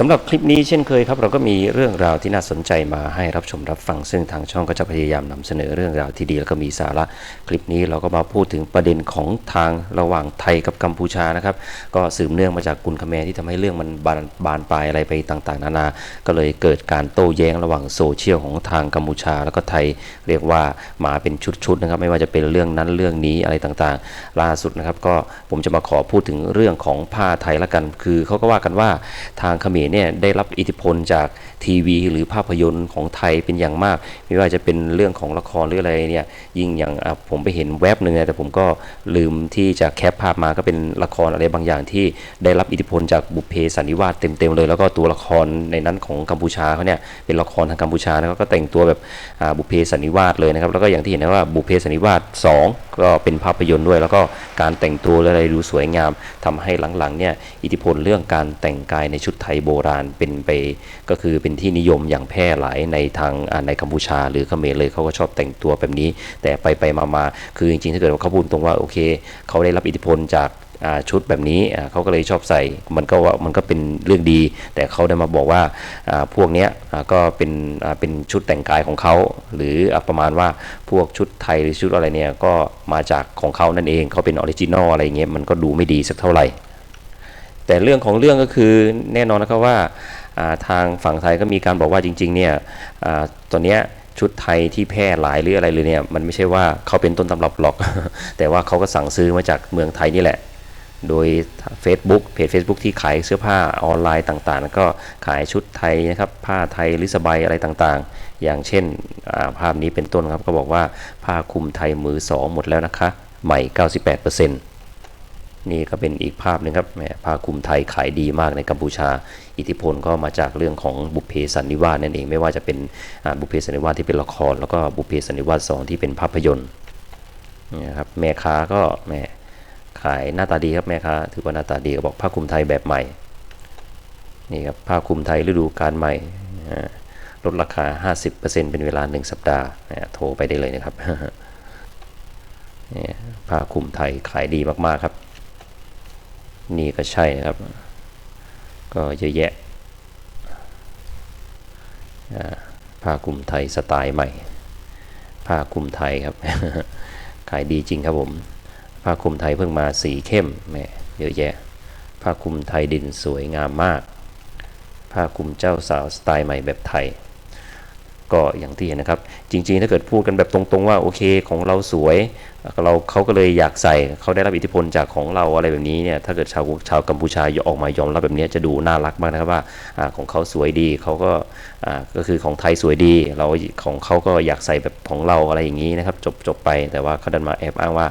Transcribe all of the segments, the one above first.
สำหรับคลิปนี้เช่นเคยครับ เราก็มีเรื่องราวที่น่าสนใจมาให้รับชมรับฟัง ซึ่งทางช่องก็จะพยายามนำเสนอเรื่องราวที่ดีแล้วก็มีสาระคลิปนี้เราก็มาพูดถึงประเด็นของทางระหว่างไทยกับกัมพูชานะครับ ก็สืบเนื่องมาจากกุลคแมร์ที่ทำให้เรื่องมันบานบานปลายอะไรไปต่างๆ นานา ก็เลยเกิดการโต้แย้งระหว่างโซเชียลของทางกัมพูชา แล้วก็ไทยเรียกว่ามาเป็นชุดๆนะครับไม่ว่าจะเป็นเรื่องนั้นเรื่องนี้อะไรต่างๆ ล่าสุดนะครับก็ผมจะมาขอพูดถึงเรื่องของผ้าไทยละกัน คือเขาก็ว่ากันว่าทางเขมรเนี่ยได้รับอิทธิพลจากทีวี หรือภาพยนตร์ของไทยเป็นอย่างมาก ไม่ว่าจะเป็นเรื่องของละครหรืออะไรเนี่ยยิ่งอย่างผมไปเห็นแวบหนึ่งนะแต่ผมก็ลืมที่จะแคปภาพมาก็เป็นละครอะไรบางอย่างที่ได้รับอิทธิพลจากบุพเพสันนิวาสเต็มๆเลย แล้วก็ตัวละครในนั้นของกัมพูชาเขาเนี่ยเป็นละครทางกัมพูชานะครับก็แต่งตัวแบบบุพเพสันนิวาสเลยนะครับแล้วก็อย่างที่เห็นนะว่าบุพเพสันนิวาส2 ก็เป็นภาพยนตร์ด้วย แล้วก็การแต่งตัวอะไรดูสวยงามทำให้หลังๆเนี่ยอิทธิพลเรื่องการแต่งกายในชุดไทยโบราณเป็นไปก็คือเป็นที่นิยมอย่างแพร่หลายในทางในกัมพูชา หรือเขมรเลยเขาก็ชอบแต่งตัวแบบนี้ แต่ไปไปมามาคือจริงๆถ้าเกิดว่าเขาพูดตรงว่าโอเค เขาได้รับอิทธิพลจากชุดแบบนี้เขาก็เลยชอบใส่ มันก็ว่ามันก็เป็นเรื่องดี แต่เขาได้มาบอกว่าพวกเนี้ยก็เป็นเป็นชุดแต่งกายของเขาหรือประมาณว่าพวกชุดไทยหรือชุดอะไรเนี่ยก็มาจากของเขานั่นเองเขาเป็นออริจินอลอะไรเงี้ยมันก็ดูไม่ดีสักเท่าไหร่ แต่เรื่องของเรื่องก็คือแน่นอนนะครับว่าทางฝั่งไทยก็มีการบอกว่าจริงๆเนี่ยอตอนเนี้ยชุดไทยที่แพร่หลายหรืออะไรเลยเนี่ยมันไม่ใช่ว่าเขาเป็นต้นตำรับหรอก แต่ว่าเขาก็สั่งซื้อมาจากเมืองไทยนี่แหละ โดย Facebook เพจ Facebook ที่ขายเสื้อผ้าออนไลน์ต่างๆ ก็ขายชุดไทยนะครับผ้าไทยหรือสบายอะไรต่างๆ อย่างเช่นาภาพนี้เป็นต้นครับก็บอกว่าผ้าคลุมไทยมือสองหมดแล้วนะคะ ใหม่ 98% นี่ก็เป็นอีกภาพหนึงครับแหมผ้าคลุมไทยขายดีมากในกัมพูชา อิทธิพลก็มาจากเรื่องของบุพเพสันนิวาสนั่นเองไม่ว่าจะเป็นบุพเพสันนิวาสที่เป็นละคร แล้วก็บุพเพสันนิวาสสองที่เป็นภาพยนตร์นี่ครับแม่ค้าก็แหมขายหน้าตาดีครับแม่ค้าถือว่าหน้าตาดีก็บอกผ้าคลุมไทยแบบใหม่นี่ครับผ้าคลุมไทยฤดูกาลใหม่ลดราคา 50%เป็นเวลา 1 สัปดาห์โทรไปได้เลยนะครับนี่ผ้าคลุมไทยขายดีมากๆครับ นี่ก็ใช่นะครับ ก็เยอะแยะอ่ผ้าคลุมไทยสไตล์ใหม่ผ้าคลุมไทยครับ ขายดีจริงครับผมผ้าคลุมไทยเพิ่งมาสีเข้มแม่เยอะแยะผ้าคลุมไทยดินสวยงามมากผ้าคลุมเจ้าสาวสไตล์ใหม่แบบไทย ก็อย่างที่เห็นนะครับ จริงๆ ถ้าเกิดพูดกันแบบตรงๆว่าโอเคของเราสวยเราเขาก็เลยอยากใส่เขาได้รับอิทธิพลจากของเราอะไรแบบนี้เนี่ยถ้าเกิดชาวชาวกัมพูชาออกมายอมรับแบบนี้จะดูน่ารักมากนะครับว่าอของเขาสวยดีเขาก็ก็คือของไทยสวยดี เราของเขาก็อยากใส่แบบของเราอะไรอย่างนี้นะครับจบจบไปแต่ว่าเขาดันมาแอบอ้างว่า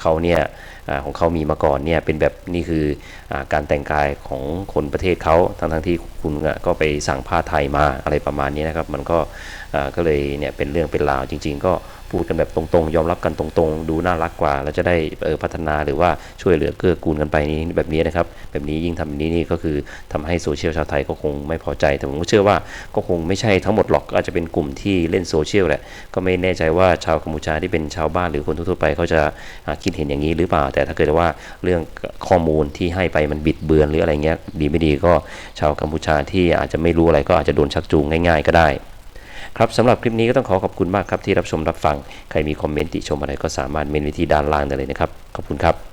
เขาเนี่ยอของเขามีมาก่อนเนี่ยเป็นแบบนี่คืออการแต่งกายของคนประเทศเขาทั้งทั้งที่คุณก็ไปสั่งผ้าไทยมาอะไรประมาณนี้นะครับ มันก็ก็เลยเนี่ยเป็นเรื่องเป็นราวจริง ๆ ก็ พูดกันแบบตรงๆ ยอมรับกันตรงๆ ดูน่ารักกว่าแล้วจะได้เออพัฒนาหรือว่าช่วยเหลือเกื้อกูลกันไปนี้แบบนี้นะครับ แบบนี้ยิ่งทำแบบนี้นี่ก็คือทำให้โซเชียลชาวไทยก็คงไม่พอใจ แต่ผมก็เชื่อว่าก็คงไม่ใช่ทั้งหมดหรอกอาจจะเป็นกลุ่มที่เล่นโซเชียลแหละ ก็ไม่แน่ใจว่าชาวกัมพูชาที่เป็นชาวบ้านหรือคนทั่วไปเขาจะคิดเห็นอย่างนี้หรือเปล่า แต่ถ้าเกิดว่าเรื่องข้อมูลที่ให้ไปมันบิดเบือนหรืออะไรเงี้ยดีไม่ดีก็ชาวกัมพูชาที่อาจจะไม่รู้อะไรก็อาจจะโดนชักจูงง่าย ๆ ก็ได้ ครับสำหรับคลิปนี้ก็ต้องขอขอบคุณมากครับที่รับชมรับฟัง ใครมีคอมเมนต์ติชมอะไรก็สามารถเมนไว้ที่ด้านล่างได้เลยนะครับ ขอบคุณครับ